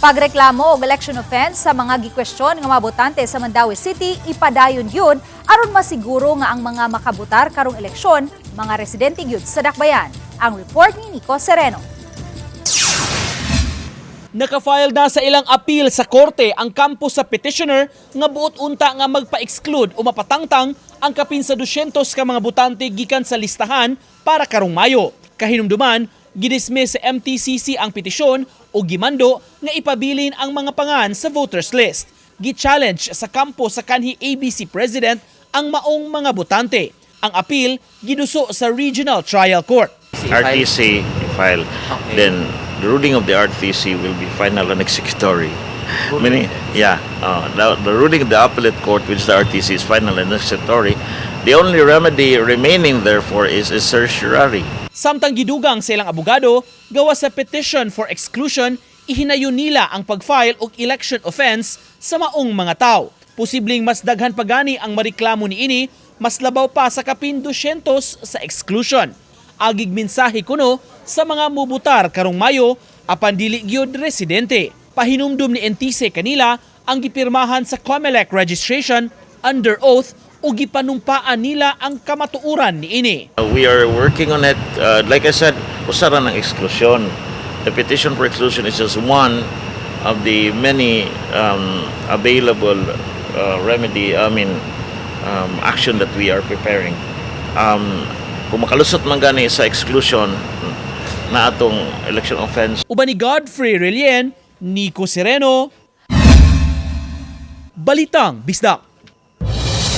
Pagreklamo og election offense sa mga gikwestiyon nga mga botante sa Mandawi City, ipadayon yun aron masiguro nga ang mga makabutar karong eleksyon, mga residente gyud sa Dakbayan. Ang report ni Nico Sereno. Nakafile na sa ilang appeal sa korte ang kampo sa petitioner nga buot unta nga magpa-exclude o mapatangtang ang kapin sa 200 ka mga butante gikan sa listahan para karong Mayo. Kahinumduman, gidismiss sa MTCC ang petisyon o gimando nga ipabilin ang mga pangan sa voters list. Gi-challenge sa kampo sa kanhi ABC President ang maong mga butante. Ang appeal giduso sa Regional Trial Court. RTC file, then the ruling of the RTC will be final and executory. Meaning, yeah, uh, the, the ruling of the appellate court, which the RTC is final and executory, the only remedy remaining therefore is, is certiorari. Samtang gidugang sa ilang abogado, gawa sa petition for exclusion, ihinayon nila ang pag-file og election offense sa maong mga tao. Posibleng mas daghan pa gani ang mareklamo ni ini, mas labaw pa sa kapin 200 sa exclusion. Agig mensahe kuno sa mga mubutar karong Mayo apan dili gyud residente. Pahinumdum ni NTC kanila ang gipirmahan sa COMELEC registration under oath o gipanumpaan nila ang kamatuuran ni ini. Uh, We are working on it. Uh, like I said, usara ng exclusion. The petition for exclusion is just one of the many um, available uh, remedy, I mean, um, action that we are preparing. Um, kung makalusot man gani sa exclusion na atong election offense, Uban ni Godfrey Relien, Nico Sereno, Balitang Bisdak.